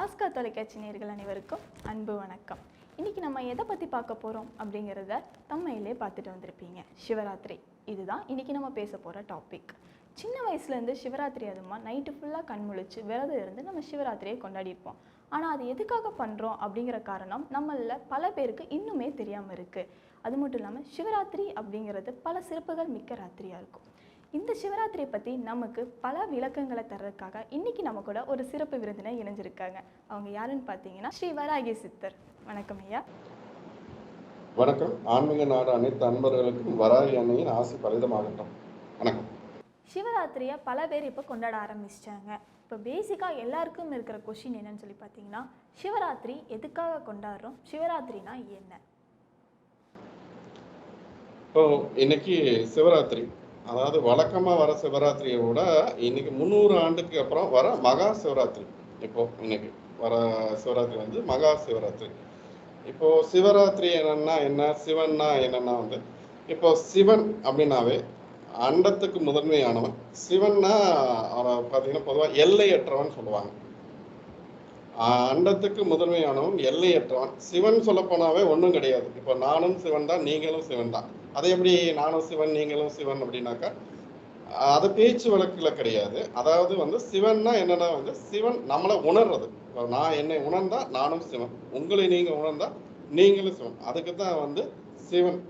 Asuka தொலைக்காட்சி நேர்கள் அனைவருக்கும் அன்பு வணக்கம். இன்றைக்கி நம்ம எதை பற்றி பார்க்க போகிறோம் அப்படிங்கிறத தம்மையிலே பார்த்துட்டு வந்திருப்பீங்க. சிவராத்திரி. இதுதான் இன்றைக்கி நம்ம பேச போகிற டாபிக் சின்ன வயசுலேருந்து சிவராத்திரி அதுமா நைட்டு ஃபுல்லாக கண் முழிச்சு விரதம் இருந்து நம்ம சிவராத்திரியை கொண்டாடியிருப்போம். ஆனால் அது எதுக்காக பண்ணுறோம் அப்படிங்கிற காரணம் நம்மளில் பல பேருக்கு இன்னுமே தெரியாமல் இருக்குது அது மட்டும் இல்லாமல் சிவராத்திரி அப்படிங்கிறது பல சிறப்புகள் மிக்க ராத்திரியாக இருக்கும். இந்த சிவராத்திரியை பற்றி நமக்கு பல விளக்கங்களை தர்றதுக்காக இன்னைக்கு நம்ம கூட ஒரு சிறப்பு விருந்தினர் இணைஞ்சிருக்காங்க. அவங்க யாருன்னு பார்த்தீங்கன்னா ஸ்ரீ வராகி சித்தர். வணக்கம் ஐயா. வணக்கம். ஆன்மீக நாடு அனைத்து அன்பர்களுக்கும் வராகி அன்னையின் ஆசை பலிதமாகட்டும். வணக்கம். சிவராத்திரியை பல பேர் இப்போ கொண்டாட ஆரம்பிச்சிட்டாங்க. இப்போ பேசிக்காக எல்லாருக்கும் இருக்கிற கொஷின் என்னன்னு சொல்லி பார்த்தீங்கன்னா சிவராத்திரி எதுக்காக கொண்டாடுறோம்? சிவராத்திரினா என்ன? இப்போ இன்னைக்கு சிவராத்திரி. அதாவது வழக்கமாக வர சிவராத்திரியை விட இன்னைக்கு முந்நூறு ஆண்டுக்கு அப்புறம் வர மகா சிவராத்திரி. இப்போ இன்னைக்கு வர சிவராத்திரி வந்து மகா சிவராத்திரி. இப்போ சிவராத்திரி என்னன்னா என்ன? சிவன்னா என்னன்னா வந்து இப்போ சிவன் அப்படின்னாவே அண்டத்துக்கு முதன்மையானவன். சிவன்னா பார்த்தீங்கன்னா பொதுவாக எல்லையற்றவன் சொல்லுவாங்க. அண்டத்துக்கு முதன்மையானவன் எல்லையற்றவன். சிவன் சொல்லப்போனாவே ஒன்றும் கிடையாது. இப்போ நானும் சிவன் தான் நீங்களும் சிவன் தான். அதை எப்படி நானும் சிவன் நீங்களும் சிவன் அப்படின்னாக்கா அது பேச்சு வழக்கில் கிடையாது. அதாவது வந்து சிவன்னா என்னன்னா வந்து சிவன் நம்மளை உணர்றது. இப்போ நான் என்னை உணர்ந்தா நானும் சிவன். உங்களை நீங்க உணர்ந்தா நீங்களும் சிவன். அதுக்கு தான் வந்து சிவன்.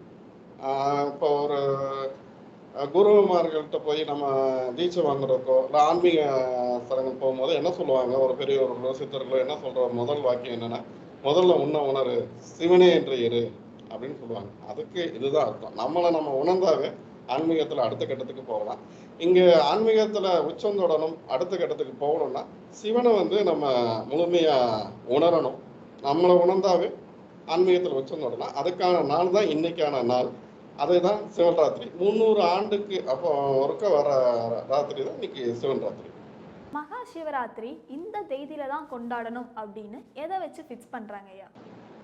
இப்போ ஒரு குருமார்கள்ட்ட போய் நம்ம தீட்சை வாங்குறதுக்கோ இல்லை ஆன்மீக ஸ்தலங்கள் போகும்போது என்ன சொல்லுவாங்க? ஒரு பெரியவர்களோ சித்தர்களோ என்ன சொல்ற முதல் வாக்கியம் என்னன்னா முதல்ல உன்ன உணரு. சிவனே என்று இரு. அப்படின்னு சொல்லுவாங்க. அதுக்கு இதுதான் அர்த்தம். நம்மளை நம்ம உணர்ந்தாவே ஆன்மீகத்தில் அடுத்த கட்டத்துக்கு போகலாம். இங்கே ஆன்மீகத்தில் உச்சம் தொடணும் அடுத்த கட்டத்துக்கு போகணும்னா சிவனை வந்து நம்ம முழுமையாக உணரணும். நம்மளை உணர்ந்தாவே ஆன்மீகத்தில் உச்சம் தொடலாம் அதுக்கான நாள் தான் இன்னைக்கான நாள். அதுதான் சிவராத்திரி முந்நூறு ஆண்டுக்கு அப்போ ஒருக்க வர ராத்திரி தான் இன்னைக்கு சிவன் ராத்திரி. மகா சிவராத்திரி இந்த தேதியில தான் கொண்டாடணும் அப்படின்னு எதை வச்சு ஃபிக்ஸ் பண்ணுறாங்க ஐயா?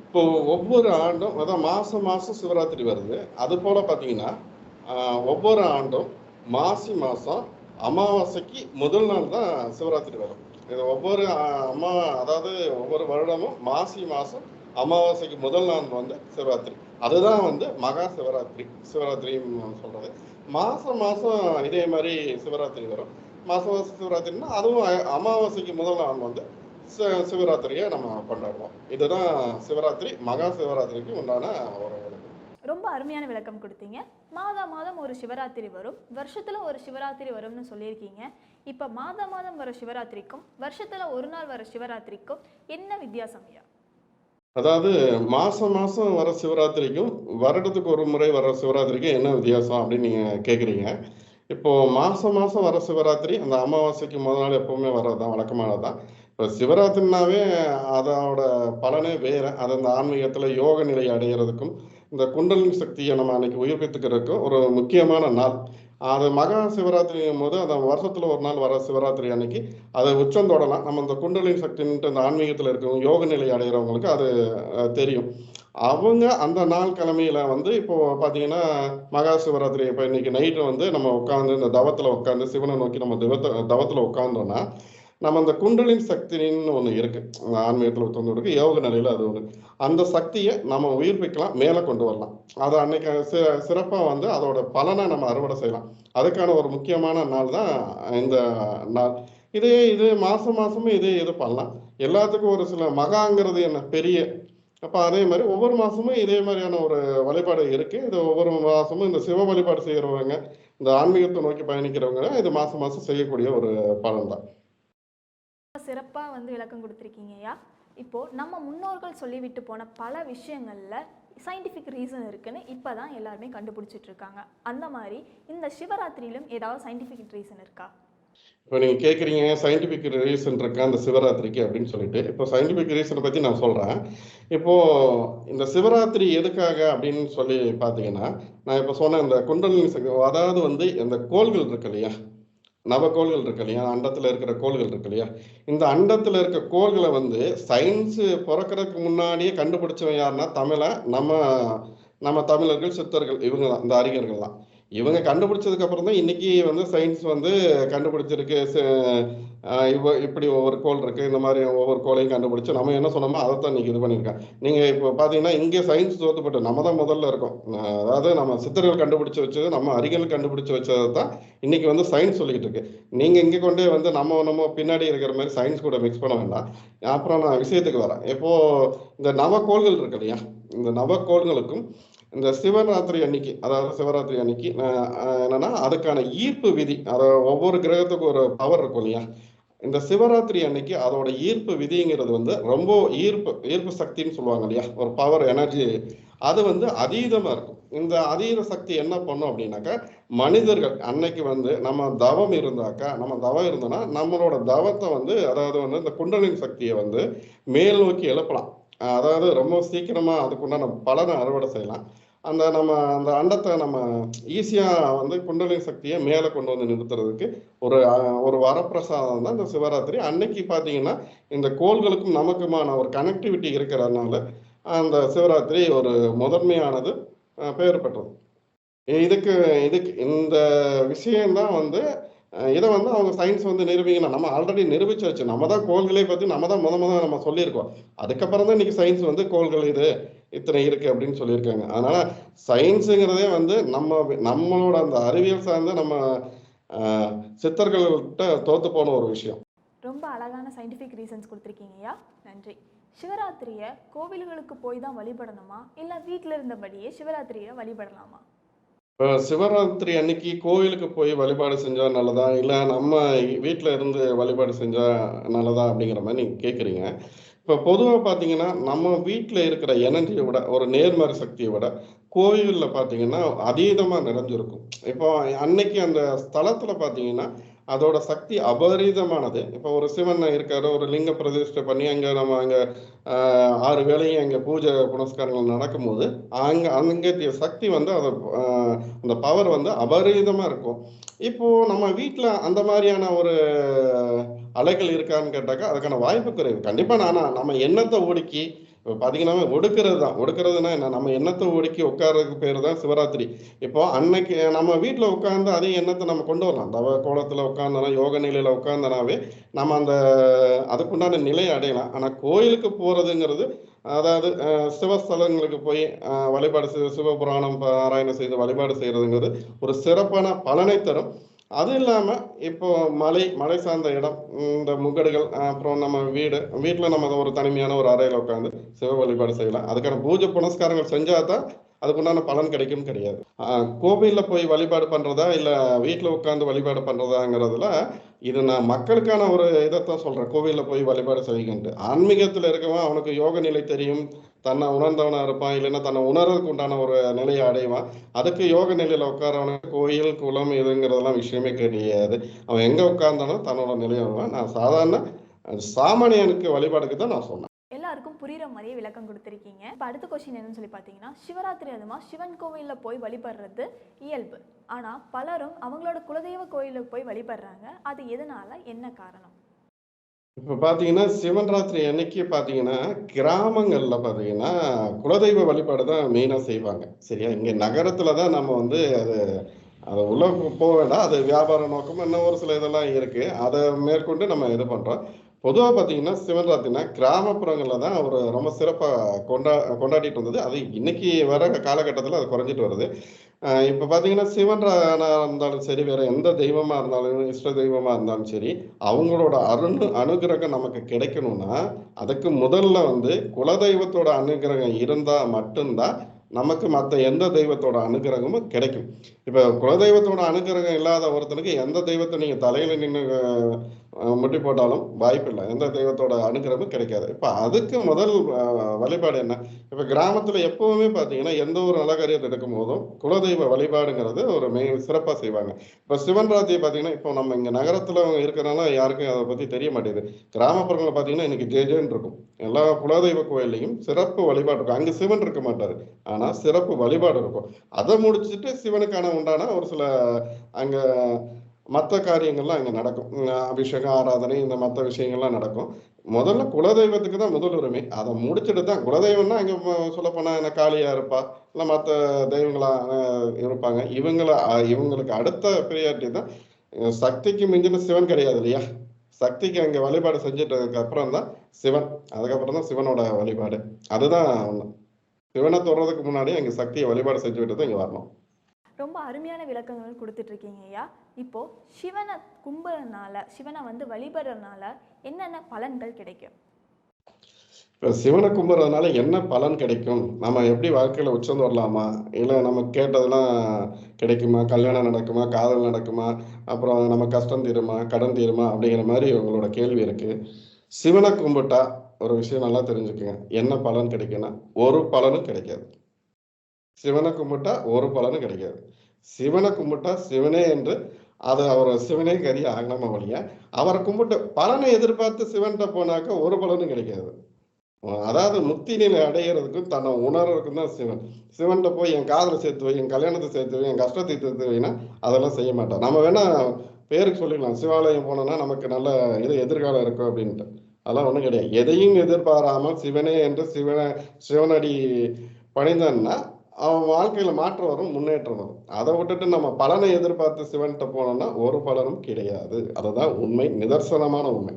இப்போ ஒவ்வொரு ஆண்டும் அதான் மாசம் மாசம் சிவராத்திரி வருது. அது போல பார்த்தீங்கன்னா ஒவ்வொரு ஆண்டும் மாசி மாசம் அமாவாசைக்கு முதல் நாள் தான் சிவராத்திரி வரும். இது ஒவ்வொரு அம்மா அதாவது ஒவ்வொரு வருடமும் மாசி மாசம் அமாவாசைக்கு முதல் நாள் வந்து சிவராத்திரி. அதுதான் வந்து மகா சிவராத்திரி. சிவராத்திரின்னு சொல்றது. மாசம் மாசம் இதே மாதிரி சிவராத்திரி வரும். மாசம் மாசம் சிவராத்திரின்னா அதுவும் அமாவாசைக்கு முதல் நாள் வந்து சிவராத்திரியை நம்ம கொண்டாடுவோம் இதுதான் சிவராத்திரி மகா சிவராத்திரிக்கு உண்டான ஒரு. ரொம்ப அருமையான விளக்கம் கொடுத்தீங்க. மாதா மாதம் ஒரு சிவராத்திரி வரும். வருஷத்துல ஒரு சிவராத்திரி வரும்னு சொல்லியிருக்கீங்க. இப்போ மாதா மாதம் வர சிவராத்திரிக்கும் வருஷத்துல ஒரு நாள் வர சிவராத்திரிக்கும் என்ன வித்தியாசம் ஐயா? அதாவது மாசம் மாசம் வர சிவராத்திரிக்கும் வருடத்துக்கு ஒரு முறை வர சிவராத்திரிக்கும் என்ன வித்தியாசம் அப்படின்னு நீங்க கேக்குறீங்க. இப்போ மாசம் மாசம் வர சிவராத்திரி அந்த அமாவாசைக்கு முதல் நாள் எப்பவுமே வர்றதுதான் வழக்கமானதுதான். இப்போ சிவராத்திரினாவே அதோட பலனே வேற. அது அந்த ஆன்மீகத்துல யோக நிலை அடைகிறதுக்கும் இந்த குண்டலின் சக்தியை நம்ம அன்னைக்கு உயிர்ப்பித்துக்கிறதுக்கும் ஒரு முக்கியமான நாள். அது மகா சிவராத்திரிங்கும் போது அந்த வருஷத்துல ஒரு நாள் வர சிவராத்திரி அன்னைக்கு அதை உச்சம் தொடலாம். நம்ம இந்த குண்டலின் சக்தின்ட்டு இந்த ஆன்மீகத்துல இருக்கிறவங்க யோக நிலை அடைகிறவங்களுக்கு அது தெரியும். அவங்க அந்த நாள் கிழமையில வந்து இப்போ பாத்தீங்கன்னா மகா சிவராத்திரி இப்போ இன்னைக்கு நைட்டு வந்து நம்ம உட்காந்து இந்த தவத்துல உட்காந்து சிவனை நோக்கி நம்ம திவத்த தவத்துல உட்காந்தோம்னா நம்ம அந்த குண்டலின் சக்தின்னு ஒன்று இருக்கு. அந்த ஆன்மீகத்துல இருக்கு யோக நிலையில அது ஒரு அந்த சக்தியை நம்ம உயிர்ப்பிக்கலாம் மேலே கொண்டு வரலாம். அதை அன்னைக்கு சி சிறப்பாக வந்து அதோட பலனை நம்ம அறுவடை செய்யலாம். அதுக்கான ஒரு முக்கியமான நாள் தான் இந்த நாள். இதே இது மாசம் மாசமும் இதே இது பண்ணலாம். எல்லாத்துக்கும் ஒரு சில மகாங்கிறது என்ன பெரிய. அப்போ அதே மாதிரி ஒவ்வொரு மாதமும் இதே மாதிரியான ஒரு வழிபாடு இருக்குது இது ஒவ்வொரு மாதமும் இந்த சிவ வழிபாடு செய்கிறவங்க இந்த ஆன்மீகத்தை நோக்கி பயணிக்கிறவங்க இது மாதம் மாதம் செய்யக்கூடிய ஒரு பலன் தான். சிறப்பாக வந்து விளக்கம் கொடுத்துருக்கீங்கய்யா இப்போது நம்ம முன்னோர்கள் சொல்லிவிட்டு போன பல விஷயங்களில் சயின்டிஃபிக் ரீசன் இருக்குன்னு இப்பதான் எல்லாருமே கண்டுபிடிச்சிட்ருக்காங்க அந்த மாதிரி இந்த சிவராத்திரியிலும் ஏதாவது சயின்டிஃபிக் ரீசன் இருக்கா? இப்போ நீங்கள் கேட்குறீங்க சயின்டிஃபிக் ரீசன் இருக்கா அந்த சிவராத்திரிக்கு அப்படின்னு சொல்லிட்டு. இப்போ சயின்டிஃபிக் ரீசனை பற்றி நான் சொல்கிறேன் இப்போது இந்த சிவராத்திரி எதுக்காக அப்படின்னு சொல்லி பார்த்தீங்கன்னா நான் இப்போ சொன்ன இந்த குண்டலினி அதாவது வந்து இந்த கோள்கள் இருக்கு இல்லையா? நவக்கோள்கள் இருக்கு இல்லையா? அண்டத்தில் இருக்கிற கோள்கள் இருக்கு இல்லையா? இந்த அண்டத்தில் இருக்க கோள்களை வந்து சயின்ஸு பிறக்கிறதுக்கு முன்னாடியே கண்டுபிடிச்சவன் யாருன்னா தமிழை நம்ம நம்ம தமிழர்கள் சித்தர்கள் இவங்க தான் இந்த அறிஞர்கள் தான் இவங்க கண்டுபிடிச்சதுக்கு அப்புறம் தான் இன்னைக்கு வந்து சயின்ஸ் வந்து கண்டுபிடிச்சிருக்கு. ச- இவ இப்படி ஒவ்வொரு கோள் இருக்கு இந்த மாதிரி ஒவ்வொரு கோளையும் கண்டுபிடிச்சு நம்ம என்ன சொன்னோமோ அதை தான் இன்னைக்கு இது பண்ணியிருக்கோம் நீங்க இப்போ பாத்தீங்கன்னா இங்கே சயின்ஸ் தோத்துப்பட்டு நம்ம தான் முதல்ல இருக்கோம். அதாவது நம்ம சித்தர்கள் கண்டுபிடிச்சு வச்சது நம்ம அறிகள் கண்டுபிடிச்சு வச்சதை தான் இன்னைக்கு வந்து சயின்ஸ் சொல்லிக்கிட்டு இருக்கு. நீங்க இங்கே கொண்டே வந்து நம்ம நம்ம பின்னாடி இருக்கிற மாதிரி சயின்ஸ் கூட மிக்ஸ் பண்ண வேண்டாம். அப்புறம் நான் விஷயத்துக்கு வரேன். இப்போ இந்த நவக்கோள்கள் இருக்கு இல்லையா? இந்த நவக்கோள்களுக்கும் இந்த சிவராத்திரி அன்னைக்கு அதாவது சிவராத்திரி அன்னைக்கு என்னன்னா அதுக்கான ஈர்ப்பு விதி அதாவது ஒவ்வொரு கிரகத்துக்கும் ஒரு பவர் இருக்கும் இல்லையா? இந்த சிவராத்திரி அன்னைக்கு அதோட ஈர்ப்பு விதிங்கிறது வந்து ரொம்ப ஈர்ப்பு ஈர்ப்பு சக்தின்னு சொல்லுவாங்க இல்லையா? ஒரு பவர் எனர்ஜி அது வந்து அதீதமா இருக்கும். இந்த அதீத சக்தி என்ன பண்ணும் அப்படின்னாக்கா மனிதர்கள் அன்னைக்கு வந்து நம்ம தவம் இருந்தாக்கா நம்ம தவம் இருந்தோம்னா நம்மளோட தவத்தை வந்து அதாவது வந்து இந்த குண்டலின் சக்தியை வந்து மேல் நோக்கி எழுப்பலாம். அதாவது ரொம்ப சீக்கிரமாக அதுக்குண்டான பலனை அறுவடை செய்யலாம். அந்த நம்ம அந்த அண்டத்தை நம்ம ஈஸியாக வந்து குண்டலின் சக்தியை மேலே கொண்டு வந்து நிறுத்துறதுக்கு ஒரு ஒரு வரப்பிரசாதம் தான் இந்த சிவராத்திரி. அன்னைக்கு பார்த்தீங்கன்னா இந்த கோள்களுக்கும் நமக்குமான ஒரு கனெக்டிவிட்டி இருக்கிறதுனால அந்த சிவராத்திரி ஒரு முதன்மையானது பெயர் பெற்றது. இதுக்கு இதுக்கு இந்த விஷயம்தான் வந்து இதை வந்து அவங்க சயின்ஸ் வந்து நிரூபிக்கணும். நம்ம ஆல்ரெடி நிரூபிச்சாச்சு. நம்ம தான் கோள்களே பற்றி நம்ம தான் முத முத நம்ம சொல்லியிருக்கோம். அதுக்கப்புறம் தான் இன்னைக்கு சயின்ஸ் வந்து கோள்கள் இது இத்தனை இருக்கு அப்படின்னு சொல்லியிருக்காங்க. அதனால சயின்ஸுங்கிறதே வந்து நம்ம நம்மளோட அந்த அறிவியல் சார்ந்த நம்ம சித்தர்கள்கிட்ட தோத்து போன ஒரு விஷயம். ரொம்ப அழகான சயின்டிஃபிக் ரீசன்ஸ் கொடுத்துருக்கீங்கய்யா நன்றி. சிவராத்திரியை கோவில்களுக்கு போய் தான் வழிபடணுமா? இல்லை வீட்டில் இருந்தபடியே சிவராத்திரியை வழிபடலாமா? இப்போ சிவராத்திரி அன்னைக்கு கோவிலுக்கு போய் வழிபாடு செஞ்சா நல்லதா? இல்லை நம்ம வீட்டில் இருந்து வழிபாடு செஞ்சா நல்லதா அப்படிங்கிற மாதிரி நீங்கள் கேட்குறீங்க இப்போ பொதுவாக பார்த்தீங்கன்னா நம்ம வீட்டில் இருக்கிற எனர்ஜியை விட ஒரு நேர்மறை சக்தியை விட கோயிலில் பார்த்தீங்கன்னா அதீதமாக நிறைஞ்சிருக்கும். இப்போ அன்னைக்கு அந்த ஸ்தலத்தில் பார்த்தீங்கன்னா அதோட சக்தி அபரிதமானது. இப்போ ஒரு சிவன் இருக்காரு ஒரு லிங்க பிரதிஷ்டை பண்ணி அங்கே நம்ம அங்கே ஆறு வேளையும் அங்கே பூஜை புனஸ்காரங்கள் நடக்கும்போது அங்கே அங்கே சக்தி வந்து அதை அந்த பவர் வந்து அபரிதமாக இருக்கும். இப்போது நம்ம வீட்டில் அந்த மாதிரியான ஒரு அலைகள் இருக்கான்னு கேட்டாக்கா அதுக்கான வாய்ப்பு குறைவு. கண்டிப்பாக நானா நம்ம எண்ணத்தை ஒடுக்கி இப்போ பார்த்தீங்கன்னா ஒடுக்கிறது தான் ஒடுக்கிறதுனா என்ன? நம்ம எண்ணத்தை ஒடுக்கி உட்கார்றதுக்கு பேர் தான் சிவராத்திரி. இப்போ அன்னைக்கு நம்ம வீட்டில் உட்காந்து அதே எண்ணத்தை நம்ம கொண்டு வரலாம். தவ கோலத்தில் உட்காந்தனா யோக நிலையில் உட்காந்தனாவே நம்ம அந்த அதுக்குண்டான நிலையை அடையலாம். ஆனால் கோயிலுக்கு போகிறதுங்கிறது அதாவது சிவஸ்தலங்களுக்கு போய் வழிபாடு செய்து சிவபுராணம் பாராயணம் செய்து வழிபாடு செய்கிறதுங்கிறது ஒரு சிறப்பான பலனை தரும். அது இல்லாமல் இப்போ மலை மலை சார்ந்த இடம் இந்த முகடுகள் அப்புறம் நம்ம வீடு வீட்டில் நம்ம ஒரு தனிமையான ஒரு அறையில் உட்காந்து சிவ வழிபாடு செய்யலாம். அதுக்கான பூஜை புனஸ்காரங்கள் செஞ்சால் தான் அதுக்குண்டான பலன் கிடைக்கும் கிடையாது. கோவிலில் போய் வழிபாடு பண்ணுறதா இல்லை வீட்டில் உட்காந்து வழிபாடு பண்ணுறதாங்கிறதுல இது நான் மக்களுக்கான ஒரு இதைத்தான் சொல்கிறேன் கோவிலில் போய் வழிபாடு செய்கின்ற ஆன்மீகத்தில் இருக்கவன் அவனுக்கு யோக நிலை தெரியும். தன்னை உணர்ந்தவனாக இருப்பான் இல்லைன்னா தன்னை உணர்றதுக்கு உண்டான ஒரு நிலையை அடைவான். அதுக்கு யோக நிலையில் உட்காரவனுக்கு கோயில் குளம் இதுங்கிறதெல்லாம் விஷயமே கிடையாது. அவன் எங்கே உட்கார்ந்தானோ தன்னோட நிலையை நான் சாதாரண சாமானியனுக்கு வழிபாடுக்கு தான் நான் சொன்னேன். எல்லாருக்கும் புரியுற மாதிரியே விளக்கம் கொடுத்துருக்கீங்க. இப்போ அடுத்த கொஸ்டின் என்னன்னு சொல்லி பார்த்தீங்கன்னா சிவராத்திரி அதுமா சிவன் கோவிலில் போய் வழிபடுறது இயல்பு. ஆனால் பலரும் அவங்களோட குலதெய்வ கோயிலுக்கு போய் வழிபடுறாங்க. அது எதனால? என்ன காரணம்? இப்போ பார்த்தீங்கன்னா சிவன் ராத்திரி அன்னைக்கு பார்த்தீங்கன்னா கிராமங்களில் பார்த்தீங்கன்னா குலதெய்வ வழிபாடு தான் மெயினாக செய்வாங்க. சரியா? இங்கே நகரத்தில் தான் நம்ம வந்து அது அது உள்ள போக வேண்டாம். அது வியாபார நோக்கம் இன்னும் ஒரு சில இதெல்லாம் இருக்குது அதை மேற்கொண்டு நம்ம இது பண்ணுறோம் பொதுவாக பார்த்தீங்கன்னா சிவன்ராத்தினா கிராமப்புறங்களில் தான் அவர் ரொம்ப சிறப்பாக கொண்டா கொண்டாடிட்டு வந்தது. அது இன்னைக்கு வர காலகட்டத்தில் அது குறைஞ்சிட்டு வருது. இப்போ பார்த்தீங்கன்னா சிவன் இருந்தாலும் சரி வேற எந்த தெய்வமாக இருந்தாலும் இஷ்ட தெய்வமாக இருந்தாலும் சரி அவங்களோட அருண் அனுகிரகம் நமக்கு கிடைக்கணும்னா அதுக்கு முதல்ல வந்து குலதெய்வத்தோட அனுகிரகம் இருந்தால் மட்டும்தான் நமக்கு மற்ற எந்த தெய்வத்தோட அனுகிரகமும் கிடைக்கும். இப்போ குலதெய்வத்தோட அனுகிரகம் இல்லாத ஒருத்தனுக்கு எந்த தெய்வத்தை நீங்கள் தலையில் நின்று முட்டி போட்டாலும் வாய்ப்பு இல்லை. எந்த தெய்வத்தோட அனுகிரகமும் கிடைக்காது. இப்போ அதுக்கு முதல் வழிபாடு என்ன? இப்போ கிராமத்தில் எப்பவுமே பார்த்தீங்கன்னா எந்த ஒரு நலகாரியத்தை எடுக்கும் போதும் குலதெய்வ வழிபாடுங்கிறது ஒரு மெய் சிறப்பாக செய்வாங்க. இப்போ சிவன் ராத்திரி பார்த்தீங்கன்னா இப்போ நம்ம இங்கே நகரத்தில் இருக்கிறனால யாருக்கும் அதை பற்றி தெரிய மாட்டேங்குது. கிராமப்புறங்களில் பார்த்தீங்கன்னா இன்னைக்கு ஜேஜேன்னு இருக்கும். எல்லா குலதெய்வ கோயில்லையும் சிறப்பு வழிபாடு இருக்கும். அங்கே சிவன் இருக்க மாட்டார். ஆனால் சிறப்பு வழிபாடு இருக்கும். அதை முடிச்சுட்டு சிவனுக்கான உண்டான ஒரு சில அங்க மற்ற காரியங்கள்லாம் இங்கே நடக்கும். அபிஷேகம் ஆராதனை இந்த மற்ற விஷயங்கள்லாம் நடக்கும். முதல்ல குலதெய்வத்துக்கு தான் முதல் உரிமை. அதை முடிச்சுட்டு தான் குலதெய்வம்னா இங்கே சொல்லப்போனால் என்ன காளியாக இருப்பா? இல்லை மற்ற தெய்வங்களா இருப்பாங்க. இவங்கள இவங்களுக்கு அடுத்த ப்ரியாரிட்டி தான் சக்திக்கு மிஞ்சின சிவன் கிடையாது இல்லையா? சக்திக்கு அங்கே வழிபாடு செஞ்சுட்டதுக்கு அப்புறம் தான் சிவன். அதுக்கப்புறம் தான் சிவனோட வழிபாடு. அதுதான் ஒண்ணு. சிவனை தொடுறதுக்கு முன்னாடி அங்கே சக்தியை வழிபாடு செஞ்சு விட்டு தான் இங்கே வரணும். ரொம்ப அருமையான விளக்கங்கள் கொடுத்துட்ருக்கீங்க ஐயா. இப்போது சிவனை கும்பிட்றதுனால சிவனை வந்து வழிபடுறதுனால என்னென்ன பலன்கள் கிடைக்கும்? இப்போ சிவனை கும்பிட்றதுனால என்ன பலன் கிடைக்கும்? நம்ம எப்படி வாழ்க்கையில் உச்சந்து வரலாமா? இல்லை நம்ம கேட்டதெல்லாம் கிடைக்குமா? கல்யாணம் நடக்குமா? காதல் நடக்குமா? அப்புறம் நம்ம கஷ்டம் தீருமா? கடன் தீருமா? அப்படிங்கிற மாதிரி உங்களோட கேள்வி இருக்குது சிவனை கும்பிட்டா ஒரு விஷயம் நல்லா தெரிஞ்சுக்குங்க. என்ன பலன் கிடைக்குன்னா ஒரு பலனும் கிடைக்காது. சிவனை கும்பிட்டா ஒரு பலனும் கிடைக்காது. சிவனை கும்பிட்டா சிவனே என்று அது அவர் சிவனே கறி ஆகலாம வழியா அவரை கும்பிட்டு பலனை எதிர்பார்த்து சிவன்கிட்ட போனாக்க ஒரு பலனும் கிடைக்காது. அதாவது முக்தி நிலை அடையிறதுக்கும் தன்னை உணர்றதுக்கும் தான் சிவன். சிவன்கிட்ட போய் என் காதலை சேர்த்து வை என் கல்யாணத்தை சேர்த்து வை என் கஷ்டத்தை சேர்த்து வைனா அதெல்லாம் செய்ய மாட்டான். நம்ம வேணா பேருக்கு சொல்லிக்கலாம் சிவாலயம் போனோம்னா நமக்கு நல்ல இது எதிர்காலம் இருக்கும் அப்படின்ட்டு. அதெல்லாம் ஒன்றும் கிடையாது. எதையும் எதிர்பாராமல் சிவனே என்று சிவனை சிவனடி பணிந்தன்னா அவன் வாழ்க்கையில மாற்றம் வரும் முன்னேற்றம் வரும். அதை விட்டுட்டு நம்ம பலனை எதிர்பார்த்து சிவன்கிட்ட போனோம்னா ஒரு பலனும் கிடையாது. அதுதான் உண்மை நிதர்சனமான உண்மை.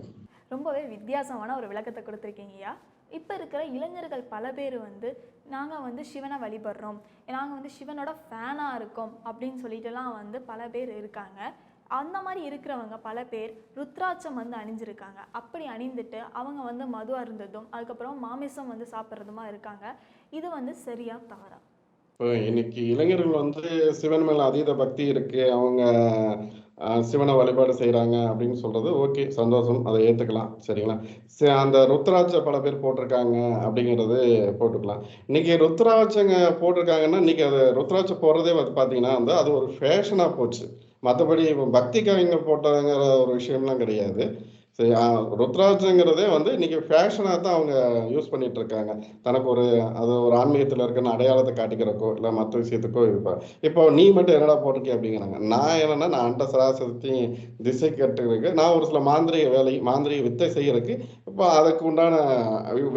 ரொம்பவே வித்தியாசமான ஒரு விளக்கத்தை கொடுத்துருக்கீங்கய்யா இப்போ இருக்கிற இளைஞர்கள் பல பேர் வந்து நாங்கள் வந்து சிவனை வழிபடுறோம். நாங்கள் வந்து சிவனோட ஃபேனாக இருக்கோம் அப்படின்னு சொல்லிட்டுலாம் வந்து பல பேர் இருக்காங்க. அந்த மாதிரி இருக்கிறவங்க பல பேர் ருத்ராட்சம் வந்து அணிஞ்சிருக்காங்க. அப்படி அணிந்துட்டு அவங்க வந்து மது அருந்ததும் அதுக்கப்புறம் மாமிசம் வந்து சாப்பிட்றதுமா இருக்காங்க. இது வந்து சரியா தவறா? இப்போ இன்னைக்கு இளைஞர்கள் வந்து சிவன் மேல அதீத பக்தி இருக்கு. அவங்க ஆஹ், சிவனை வழிபாடு செய்றாங்க அப்படின்னு சொல்றது ஓகே. சந்தோஷம். அதை ஏத்துக்கலாம். சரிங்களா? சி- அந்த ருத்ராட்ச பல பேர் போட்டிருக்காங்க அப்படிங்கிறது போட்டுக்கலாம். இன்னைக்கு ருத்ராட்சங்க போட்டிருக்காங்கன்னா இன்னைக்கு அது ருத்ராட்ச போடுறதே வந்து பாத்தீங்கன்னா வந்து அது ஒரு ஃபேஷனா போச்சு. மற்றபடி பக்தி கவிஞர் போட்டதுங்கிற ஒரு விஷயம்லாம் கிடையாது. ருத்ராட்சங்கிறதே வந்து இன்னைக்கு ஃபேஷனாக தான் அவங்க யூஸ் பண்ணிட்டு இருக்காங்க தனக்கு ஒரு அது ஒரு ஆன்மீகத்தில் இருக்கிற அடையாளத்தை காட்டிக்கிறக்கோ இல்லை மற்ற விஷயத்துக்கோ இப்போ இப்போ நீ மட்டும் என்னடா போட்டிருக்கே அப்படிங்கிறாங்க. நான் என்னன்னா நான் அண்ட சராசரத்தையும் திசை கட்டுறதுக்கு நான் ஒரு சில மாந்திரிக வேலை மாந்திரிக வித்தை செய்யறதுக்கு இப்போ அதுக்கு உண்டான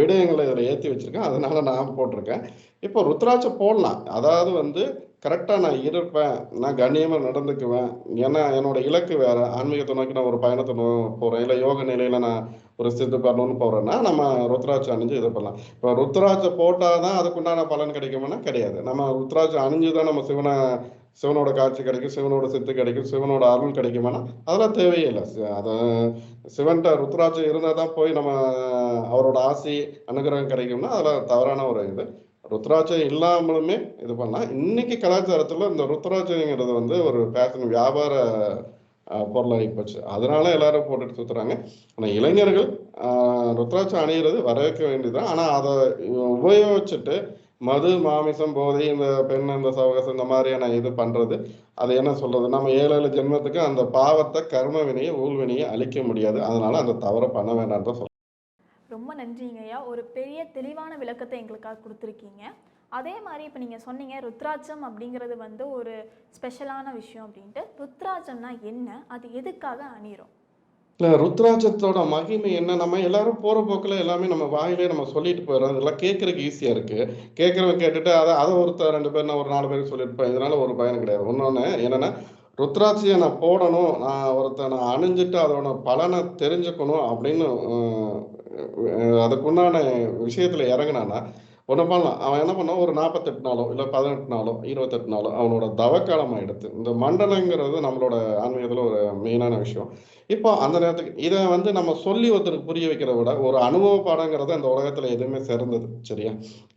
விடயங்களை இதில் ஏற்றி வச்சிருக்கேன். அதனால நான் போட்டிருக்கேன். இப்போ ருத்ராட்சம் போடலாம். அதாவது வந்து கரெக்டாக நான் இருப்பேன் நான் கண்ணியமாக நடந்துக்குவேன். ஏன்னா என்னோட இலக்கு வேற. ஆன்மீகத்தை நோக்கி நான் ஒரு பயணத்தை நோ- இல்லை யோக நிலையில நான் ஒரு சித்து பண்ணணும்னு போகிறேன்னா நம்ம ருத்ராட்சம் அணிஞ்சு இது பண்ணலாம். இப்போ ருத்ராட்சம் போட்டாதான் அதுக்குண்டான பலன் கிடைக்குமானா கிடையாது. நம்ம ருத்ராட்சம் அணிஞ்சு தான் நம்ம சிவனை சிவனோட காட்சி கிடைக்கும் சிவனோட சித்து கிடைக்கும் சிவனோட அருள் கிடைக்குமானா அதெல்லாம் தேவையே இல்லை. சிவன்கிட்ட ருத்ராட்சம் இருந்தால் தான் போய் நம்ம அவரோட ஆசி அனுகிரகம் கிடைக்கும்னா அதெல்லாம் தவறான ஒரு இது. ருத்ராட்சம் இல்லாமலுமே இது பண்ணலாம். இன்னைக்கு கலாச்சாரத்தில் இந்த ருத்ராட்சங்கிறது வந்து ஒரு ஃபேஷன் வியாபார பொருளாகி போச்சு அதனால எல்லாரும் போட்டுட்டு சுற்றுறாங்க ஆனால் இளைஞர்கள் ருத்ராட்சம் அணியிறது வரவேற்க வேண்டியதுதான். ஆனால் அதை உபயோகிச்சுட்டு மது மாமிசம் போதை இந்த பெண் இந்த சவகாசம் இந்த மாதிரியான இது பண்றது அது என்ன சொல்றது? நம்ம ஏழு ஏழு ஜென்மத்துக்கு அந்த பாவத்தை கர்ம வினையை ஊழ்வினையை அழிக்க முடியாது. அதனால அந்த தவறை பண்ண வேண்டாம் தான் ரொம்ப நன்றிங்க ஐயா ஒரு பெரிய தெளிவான விளக்கத்தை எங்களுக்காக கொடுத்துருக்கீங்க. அதே மாதிரி இப்போ நீங்கள் சொன்னீங்க ருத்ராட்சம் அப்படிங்கிறது வந்து ஒரு ஸ்பெஷலான விஷயம் அப்படின்ட்டு. ருத்ராட்சம்னா என்ன? அது எதுக்காக அணிகிறோம் இல்லை ருத்ராட்சத்தோட மகிமை என்ன? நம்ம எல்லாரும் போகிற போக்கில் எல்லாமே நம்ம வாயிலே நம்ம சொல்லிட்டு போயிடறோம் இதெல்லாம் கேட்குறதுக்கு ஈஸியாக இருக்குது கேட்குறவங்க கேட்டுட்டு அதை அதை ஒருத்தர் ரெண்டு பேர் நான் ஒரு நாலு பேருக்கு சொல்லியிருப்பேன். இதனால் ஒரு பயன் கிடையாது. இன்னொன்று என்னென்னா ருத்ராட்சியை நான் போடணும். நான் ஒருத்தனை நான் அணிஞ்சிட்டு அதோட பலனை தெரிஞ்சுக்கணும் அப்படின்னு அதுக்குண்டான விஷயத்துல இறங்குனானா ஒன்று பண்ணலாம். அவன் என்ன பண்ணான்? ஒரு நாற்பத்தெட்டு நாளோ இல்லை பதினெட்டு நாளோ இருபத்தெட்டு நாளோ அவனோட தவக்காலமாக எடுத்து இந்த மண்டலங்கிறது நம்மளோட ஆன்மீகத்தில் ஒரு மெயினான விஷயம். இப்போ அந்த நேரத்துக்கு இதை வந்து நம்ம சொல்லி ஒருத்தருக்கு புரிய வைக்கிறத விட ஒரு அனுபவ பாடங்கிறது இந்த உலகத்தில் எதுவுமே சிறந்தது சரியா?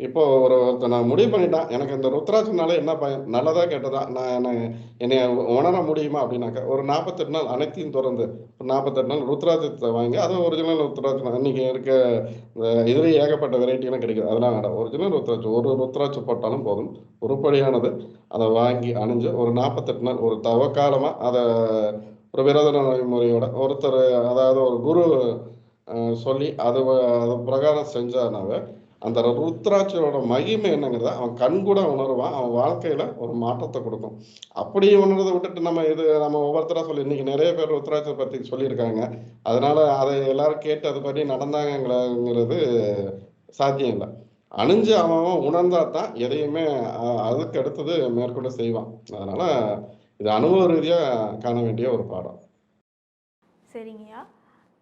இப்போ ஒரு ஒருத்தர் நான் முடிவு பண்ணிட்டான். எனக்கு இந்த ருத்ராட்சனால என்ன பயன் நல்லதா கெட்டதா? நான் என்ன என்னை உணர முடியுமா அப்படின்னாக்கா ஒரு நாற்பத்தெட்டு நாள் அனைத்தையும் திறந்து ஒரு நாற்பத்தெட்டு நாள் ருத்ராட்சத்தை வாங்கி அது ஒரிஜினல் ருத்ராட்சம். இன்னைக்கு இருக்க இந்த ஏகப்பட்ட வெரைட்டிலாம் கிடைக்குது. அதெல்லாம் வேண்டாம். ஒரிஜினல் ருத்ராட்சம் ஒரு ருத்ராட்சம் போட்டாலும் போதும். உருப்படியானது. அதை வாங்கி அணிஞ்சு ஒரு நாற்பத்தெட்டு நாள் ஒரு தவக்காலமாக அதை ஒரு விரத முறையோட ஒருத்தர் அதாவது ஒரு குரு சொல்லி அது அது பிரகாரம் செஞ்சானாவே அந்த ருத்ராட்சியோட மகிமை என்னங்கிறத அவன் கண் கூட உணர்வான். அவன் வாழ்க்கையில ஒரு மாற்றத்தை கொடுக்கும். அப்படி உணர்றதை விட்டுட்டு நம்ம இது நம்ம ஒவ்வொருத்தரா சொல்லி இன்னைக்கு நிறைய பேர் ருத்ராட்சத்தை பத்தி சொல்லியிருக்காங்க. அதனால அதை எல்லாரும் கேட்டு அது படி நடந்தாங்கிறது சாத்தியம் இல்லை. அணிஞ்சு அவன் உணர்ந்தா தான் எதையுமே அதுக்கு அடுத்தது மேற்கொண்டு செய்வான். அதனால இது அனுபவ ரீதியா காண வேண்டிய ஒரு பாடம். சரிங்கய்யா.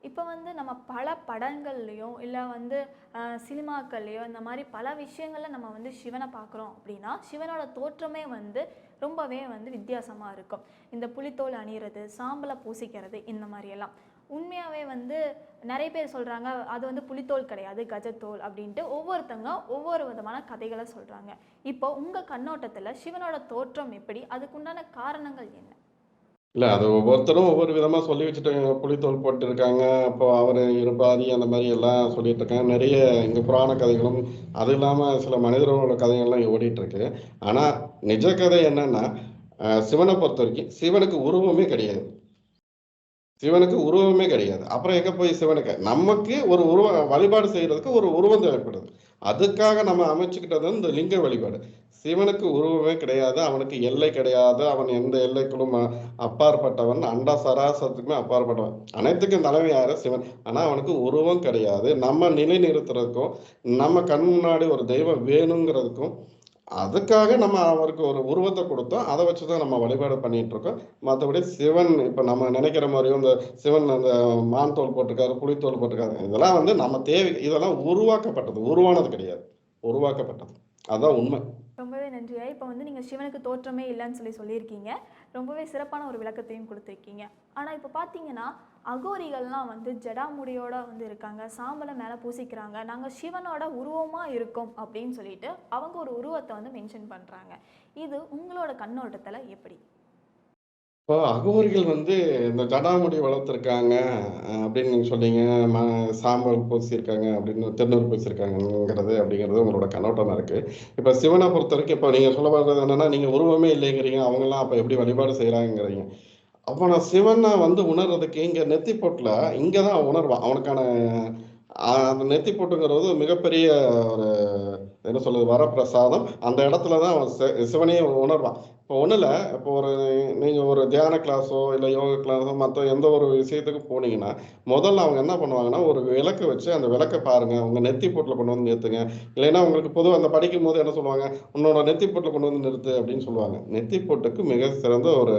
இப்போ வந்து நம்ம பல படங்கள்லையும் இல்லை வந்து அஹ், சினிமாக்கள்லையோ இந்த மாதிரி பல விஷயங்களில் நம்ம வந்து சிவனை பார்க்குறோம் அப்படின்னா சிவனோட தோற்றமே வந்து ரொம்பவே வந்து வித்தியாசமாக இருக்கும். இந்த புளித்தோல் அணியிறது சாம்பலை பூசிக்கிறது இந்த மாதிரியெல்லாம் உண்மையாகவே வந்து நிறைய பேர் சொல்கிறாங்க அது வந்து புலித்தோல் கிடையாது கஜத்தோல் அப்படின்ட்டு ஒவ்வொருத்தங்க ஒவ்வொரு விதமான கதைகளை சொல்கிறாங்க இப்போ உங்கள் கண்ணோட்டத்தில் சிவனோட தோற்றம் எப்படி? அதுக்குண்டான காரணங்கள் என்ன? இல்லை அது ஒவ்வொருத்தரும் ஒவ்வொரு விதமாக சொல்லி வச்சுட்டாங்க. புலித்தோல் போட்டிருக்காங்க அப்போ அவர் இருபாதி அந்த மாதிரி எல்லாம் சொல்லிட்டு இருக்காங்க. நிறைய இங்கே புராண கதைகளும் அது இல்லாமல் சில மனிதர்களோட கதைகள்லாம் ஓடிட்டு இருக்கு நிஜ கதை என்னன்னா சிவனை பொறுத்த வரைக்கும் சிவனுக்கு உருவமே கிடையாது. சிவனுக்கு உருவமே கிடையாது. அப்புறம் எங்க போய் சிவனுக்கு? நமக்கு ஒரு உருவ வழிபாடு செய்யறதுக்கு ஒரு உருவம் தேவைப்படுது. அதுக்காக நம்ம அமைச்சுக்கிட்டது இந்த லிங்க வழிபாடு. சிவனுக்கு உருவமே கிடையாது அவனுக்கு எல்லை கிடையாது அவன் எந்த எல்லைக்குள்ளும் அப்பாற்பட்டவன் அண்டா சராசரத்துக்குமே அப்பாற்பட்டவன். அனைத்துக்கும் தலைமை யாரு? சிவன். ஆனா அவனுக்கு உருவம் கிடையாது. நம்ம நிலை நிறுத்துறதுக்கும் நம்ம கண் முன்னாடி ஒரு தெய்வம் வேணுங்கிறதுக்கும் அதுக்காக நம்ம அவருக்கு ஒரு உருவத்தை கொடுத்தோம். அதை வச்சு தான் நம்ம வழிபாடு பண்ணிட்டு இருக்கோம் மற்றபடி சிவன் இப்போ நம்ம நினைக்கிற மாதிரியும் இந்த சிவன் அந்த மான் தோல் போட்டிருக்காரு புலித்தோல் போட்டிருக்காரு இதெல்லாம் வந்து நம்ம தேவை இதெல்லாம் உருவாக்கப்பட்டது. உருவானது கிடையாது. உருவாக்கப்பட்டது. அதுதான் உண்மை. ரொம்பவே நன்றியா? இப்போ வந்து நீங்கள் சிவனுக்கு தோற்றமே இல்லைன்னு சொல்லி சொல்லியிருக்கீங்க. ரொம்பவே சிறப்பான ஒரு விளக்கத்தையும் கொடுத்துருக்கீங்க. ஆனால் இப்போ பார்த்தீங்கன்னா அகோரிகள்லாம் வந்து ஜடாமுடியோட வந்து இருக்காங்க. சாம்பலை மேலே பூசிக்கிறாங்க. நாங்கள் சிவனோட உருவமாக இருக்கோம் அப்படின்னு சொல்லிட்டு அவங்க ஒரு உருவத்தை வந்து மென்ஷன் பண்ணுறாங்க இது உங்களோட கண்ணோட்டத்தில் எப்படி? இப்போ அகோரிகள் வந்து இந்த ஜடாமுடி வளர்த்துருக்காங்க அஹ் அப்படின்னு நீங்க சொன்னீங்க. ம சாம்பல் பூசியிருக்காங்க அப்படின்னு திருநூறு பூசியிருக்காங்கங்கிறது அப்படிங்கிறது உங்களோட கண்ணோட்டமா இருக்கு. இப்போ சிவனை பொறுத்த வரைக்கும் இப்போ நீங்க சொல்ல வர்றது என்னன்னா நீங்க உருவமே இல்லைங்கிறீங்க. அவங்கெல்லாம் அப்போ எப்படி வழிபாடு செய்கிறாங்கிறீங்க அப்போ நான் சிவனை வந்து உணர்றதுக்கு இங்க நெத்தி பொட்டுல இங்க தான் உணர்வான். அவனுக்கான அந்த நெத்தி போட்டுங்கிறது மிகப்பெரிய ஒரு என்ன சொல்றது வரப்பிரசாதம். அந்த இடத்துல தான் அவன் சி- சிவனையே உணர்வான். இப்போ ஒன்றும் இல்லை. இப்போ ஒரு நீங்கள் ஒரு தியான கிளாஸோ இல்லை யோகா கிளாஸோ மற்ற எந்த ஒரு விஷயத்துக்கு போனீங்கன்னா முதல்ல அவங்க என்ன பண்ணுவாங்கன்னா ஒரு விளக்கு வச்சு அந்த விளக்கை பாருங்கள் உங்கள் நெத்தி போட்டில் கொண்டு வந்து நிறுத்துங்க. இல்லைன்னா உங்களுக்கு பொதுவாக அந்த படிக்கும் போது என்ன சொல்லுவாங்க? உன்னோட நெத்தி போட்டில் கொண்டு வந்து நிறுத்து அப்படின்னு சொல்லுவாங்க. நெத்தி போட்டுக்கு மிக சிறந்த ஒரு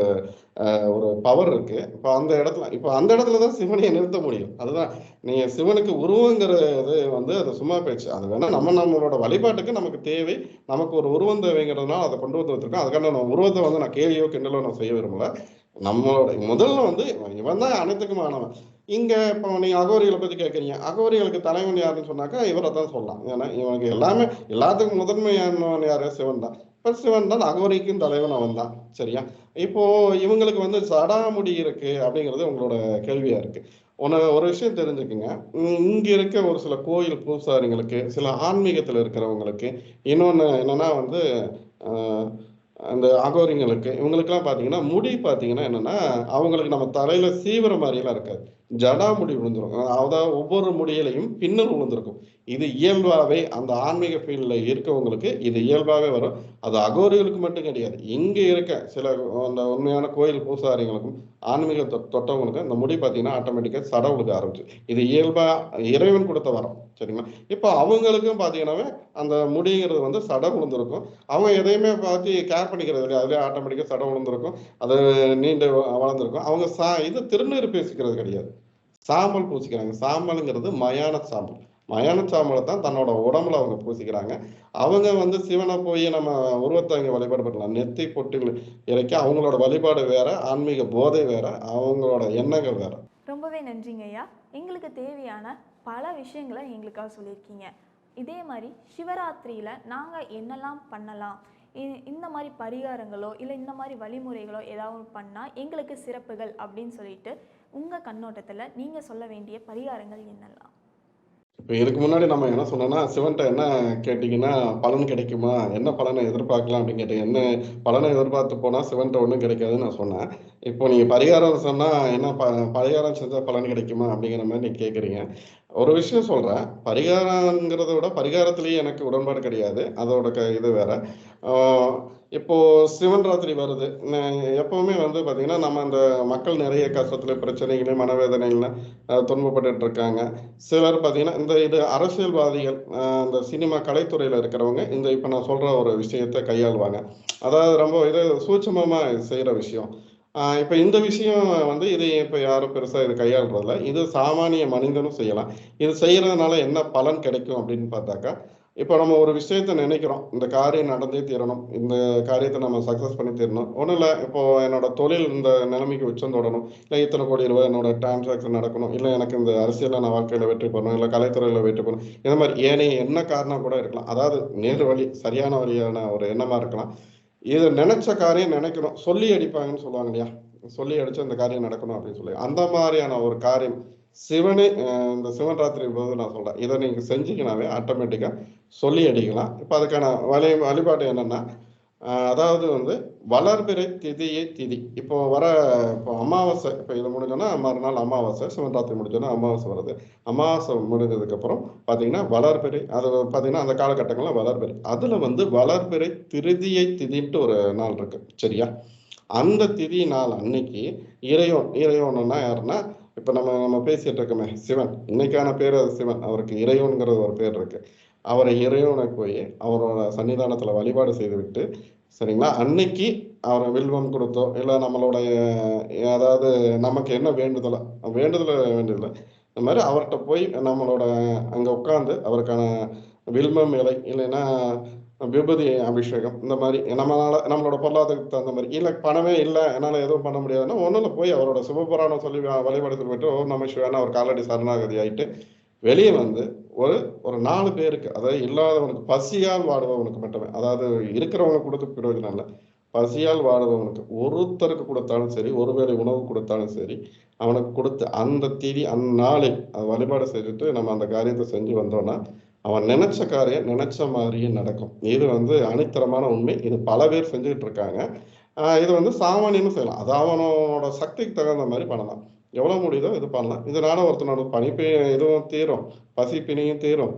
ஒரு பவர் இருக்குது இப்போ அந்த இடத்துல இப்போ அந்த இடத்துல தான் சிவனையை நிறுத்த முடியும். அதுதான் நீங்கள் சிவனுக்கு உருவங்கிறது வந்து அது சும்மா பேச்சு. அது வேணால் நம்ம நம்மளோட வழிபாட்டுக்கு நமக்கு தேவை. நமக்கு ஒரு உருவம் தேவைங்கிறதுனால அதை கொண்டு வந்து வச்சுருக்கோம். அதுக்கான நம்ம உருவத்தை வந்து நான் கேலியோ கிண்டலோ நான் செய்ய விரும்பல. நம்மளோட முதல்ல வந்து இவன் தான் அனைத்துக்குமானவன் இங்க இப்போ நீங்க அகோரிகளை பத்தி கேட்குறீங்க அகோரிகளுக்கு தலைவன் யாருன்னு சொன்னாக்கா இவரை தான் சொல்லலாம். ஏன்னா இவனுக்கு எல்லாமே எல்லாத்துக்கும் முதன்மையானவன் யாரு? சிவன் தான். இப்போ சிவன் தான் அகோரிக்கும் தலைவன் அவன் தான். சரியா? இப்போ இவங்களுக்கு வந்து சடாமுடி இருக்கு அப்படிங்கிறது உங்களோட கேள்வியா இருக்கு. ஒன்று ஒரு விஷயம் தெரிஞ்சுக்குங்க. இங்க இருக்க ஒரு சில கோயில் பூசாரிங்களுக்கு சில ஆன்மீகத்துல இருக்கிறவங்களுக்கு இன்னொன்று என்னன்னா வந்து அந்த அகோரிங்களுக்கு இவங்களுக்கெல்லாம் பார்த்தீங்கன்னா முடி பார்த்தீங்கன்னா என்னென்னா அவங்களுக்கு நம்ம தலையில் சீவிர மாதிரியெல்லாம் இருக்காது. ஜடாமுடி விழுந்துரும் அதாவது ஒவ்வொரு முடியிலையும் பின்னல் விழுந்திருக்கும். இது இயல்பாகவே அந்த ஆன்மீக ஃபீல்டில் இருக்கவங்களுக்கு இது இயல்பாகவே வரும். அது அகோரிகளுக்கு மட்டும் கிடையாது. இங்கே இருக்க சில அந்த உண்மையான கோயில் பூசாரிகளுக்கும் ஆன்மீக தொட்டவங்களுக்கும் தொட்டவங்களுக்கு அந்த முடி பார்த்தீங்கன்னா ஆட்டோமேட்டிக்காக சட விழுக ஆரம்பிச்சு இது இயல்பாக இறைவன் கொடுத்த வரம். சரிங்களா? இப்போ அவங்களுக்கும் பார்த்தீங்கன்னாவே அந்த முடிங்கிறது வந்து சட விழுந்திருக்கும் அவங்க எதையுமே பார்த்து கேர் பண்ணிக்கிறது இல்லையா அதுலேயே ஆட்டோமேட்டிக்காக சட விழுந்திருக்கும் அது நீண்டு வளர்ந்துருக்கும். அவங்க சா இது திருநீர் பேசிக்கிறது கிடையாது. சாம்பல் பூசிக்கிறாங்க. சாம்பலுங்கிறது மயான சாம்பல். மயான சாம்பலை தான் தன்னோட உடம்புல அவங்க பூசிக்கிறாங்க. அவங்க வந்து சிவனை போய் நம்ம உருவத்தை அங்கே வழிபாடு பண்ணலாம் நெத்தி பொட்டில் இறக்கி அவங்களோட வழிபாடு வேற ஆன்மீக போதை வேற அவங்களோட எண்ணங்கள் வேற. ரொம்பவே நன்றிங்க ஐயா. எங்களுக்கு தேவையான பல விஷயங்களை எங்களுக்காக சொல்லியிருக்கீங்க. இதே மாதிரி சிவராத்திரியில் நாங்கள் என்னெல்லாம் பண்ணலாம்? இ- இந்த மாதிரி பரிகாரங்களோ இல்லை இந்த மாதிரி வழிமுறைகளோ ஏதாவது பண்ணால் எங்களுக்கு சிறப்புகள் அப்படின்னு சொல்லிட்டு உங்கள் கண்ணோட்டத்தில் நீங்கள் சொல்ல வேண்டிய பரிகாரங்கள் என்னெல்லாம்? இப்போ இதுக்கு முன்னாடி நம்ம என்ன சொன்னோம்னா சிவன்கிட்ட என்ன கேட்டிங்கன்னா பலன் கிடைக்குமா? என்ன பலனை எதிர்பார்க்கலாம் அப்படின்னு கேட்டீங்க. என்ன பலனை எதிர்பார்த்து போனால் சிவன்கிட்ட ஒன்றும் கிடைக்காதுன்னு நான் சொன்னேன். இப்போ நீங்கள் பரிகாரம் சொன்னால் என்ன ப பரிகாரம் செஞ்சால் பலன் கிடைக்குமா அப்படிங்கிற மாதிரி நீங்கள் கேட்குறீங்க ஒரு விஷயம் சொல்கிறேன் பரிகாரங்கிறத விட பரிகாரத்திலேயே எனக்கு உடன்பாடு கிடையாது. அதோட க இது வேற. இப்போது இப்போ சிவன் ராத்திரி வருது. எப்போவுமே எப்பவுமே வந்து பார்த்திங்கன்னா நம்ம அந்த மக்கள் நிறைய கஷ்டத்துல பிரச்சனைகளையும் மனவேதனைகள்ல ஆஹ் துன்பப்பட்டுட்டு இருக்காங்க. சிலர் பாத்தீங்கன்னா இந்த இது அரசியல்வாதிகள் அந்த இந்த சினிமா கலைத்துறையில் இருக்கிறவங்க இந்த இப்போ நான் சொல்கிற ஒரு விஷயத்தை கையாளுவாங்க. அதாவது ரொம்ப இது சூட்சமமாக செய்கிற விஷயம். இப்ப இந்த விஷயம் வந்து இது இப்ப யாரும் பெருசா இது கையாளுறதில்ல. இது சாமானிய மனிதனும் செய்யலாம். இது செய்யறதுனால என்ன பலன் கிடைக்கும் அப்படின்னு பார்த்தாக்கா இப்போ நம்ம ஒரு விஷயத்த நினைக்கிறோம். இந்த காரியம் நடந்தே தீரணும். இந்த காரியத்தை நம்ம சக்ஸஸ் பண்ணி தீரணும். ஒன்றும் இல்லை இப்போ என்னோட தொழில் இந்த நிலைமைக்கு உச்சம் தொடணும். இல்லை இத்தனை கோடி ரூபாய் என்னோட டிரான்சாக்ஷன் நடக்கணும். இல்லை எனக்கு இந்த அரசியலில் நான் வாழ்க்கையில் வெற்றி பெறணும். இல்லை கலைத்துறையில் வெற்றி பெறணும். இந்த மாதிரி ஏனைய என்ன காரணம் கூட இருக்கலாம். அதாவது நேர் வழி சரியான வழியான ஒரு எண்ணமா இருக்கலாம். இதை நினைச்ச காரியம் நினைக்கணும். சொல்லி அடிப்பாங்கன்னு சொல்லுவாங்க இல்லையா? சொல்லி அடிச்சு அந்த காரியம் நடக்கணும் அப்படின்னு சொல்லி அந்த மாதிரியான ஒரு காரியம் சிவனே இந்த சிவன் ராத்திரி போது நான் சொல்றேன். இதை நீங்க செஞ்சீங்கன்னாவே ஆட்டோமேட்டிக்கா சொல்லி அடிக்கலாம். இப்போ அதுக்கான வழி வழிபாடு என்னன்னா அதாவது வந்து வளர்பிறை திதியை திதி. இப்போ வர இப்போ அமாவாசை இப்போ இது முடிஞ்சோன்னா மறுநாள் அமாவாசை சிவராத்திரி முடிஞ்சோன்னா அமாவாசை வருது. அமாவாசை முடிஞ்சதுக்கப்புறம் பார்த்தீங்கன்னா வளர்பிறை அது பார்த்தீங்கன்னா அந்த காலகட்டங்களில் வளர்பிறை. அதில் வந்து வளர்பிறை திருதியை திதின்ட்டு ஒரு நாள் இருக்கு. சரியா? அந்த திதி நாள் அன்னைக்கு இறைவன் இறைவன்னா யாருன்னா இப்போ நம்ம நம்ம பேசிட்டு இருக்கோமே சிவன். இன்னைக்கான பேர் அது சிவன். அவருக்கு இறையோன்கிறது ஒரு பேர் இருக்கு. அவரை இறைவனை போய் அவரோட சன்னிதானத்தில் வழிபாடு செய்துவிட்டு சரிங்களா? அன்னைக்கு அவரை வில்வம் கொடுத்தோ இல்லை நம்மளுடைய அதாவது நமக்கு என்ன வேண்டுதலோ வேண்டுதலை வேண்டுதல இந்த மாதிரி அவர்கிட்ட போய் நம்மளோட அங்கே உட்காந்து அவருக்கான வில்மம் இலை இல்லைன்னா விபூதி அபிஷேகம் இந்த மாதிரி நம்மளால நம்மளோட பொருளாதாரத்துக்கு தகுந்த மாதிரி இல்லை பணமே இல்லை என்னால் எதுவும் பண்ண முடியாதுன்னா ஒன்றில் போய் அவரோட சிவபுராணம் சொல்லி வழிபாடு சொல்லிவிட்டு ஓ நம்ம சிவனா அவர் காலடி சரணாகதி ஆகிட்டு வெளியே வந்து ஒரு ஒரு நாலு பேருக்கு அதாவது இல்லாதவனுக்கு பசியால் வாடுபவனுக்கு மட்டுமே அதாவது இருக்கிறவங்க கொடுத்து பிரயோஜனம் இல்லை. பசியால் வாடுபவனுக்கு ஒருத்தருக்கு கொடுத்தாலும் சரி ஒருவேளை உணவு கொடுத்தாலும் சரி அவனுக்கு கொடுத்து அந்த திதி அந்நாளை அது வழிபாடு செஞ்சுட்டு நம்ம அந்த காரியத்தை செஞ்சு வந்தோம்னா அவன் நினைச்ச காரியம் நினைச்ச மாதிரியே நடக்கும். இது வந்து அனித்தரமான உண்மை. இது பல பேர் செஞ்சுக்கிட்டு இருக்காங்க. இது வந்து சாமானியன்னு செய்யலாம் அது அவனோட சக்திக்கு தகுந்த மாதிரி பண்ணலாம். எவ்வளவு முடியுதோ இது பண்ணலாம். இதனால ஒருத்தனோட பனிப்பி இதுவும் தீரும். பசி பிணியும் தீரும்.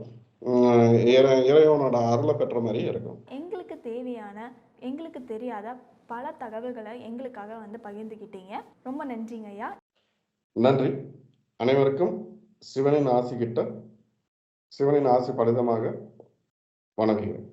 இறைவனோட அருளை பெற்ற மாதிரியே இருக்கும். எங்களுக்கு தேவையான எங்களுக்கு தெரியாத பல தகவல்களை எங்களுக்காக வந்து பகிர்ந்துக்கிட்டீங்க ரொம்ப நன்றிங்க ஐயா. நன்றி. அனைவருக்கும் சிவனின் ஆசி கிட்ட சிவனின் ஆசி பலிதமாக வணங்குகிறேன்.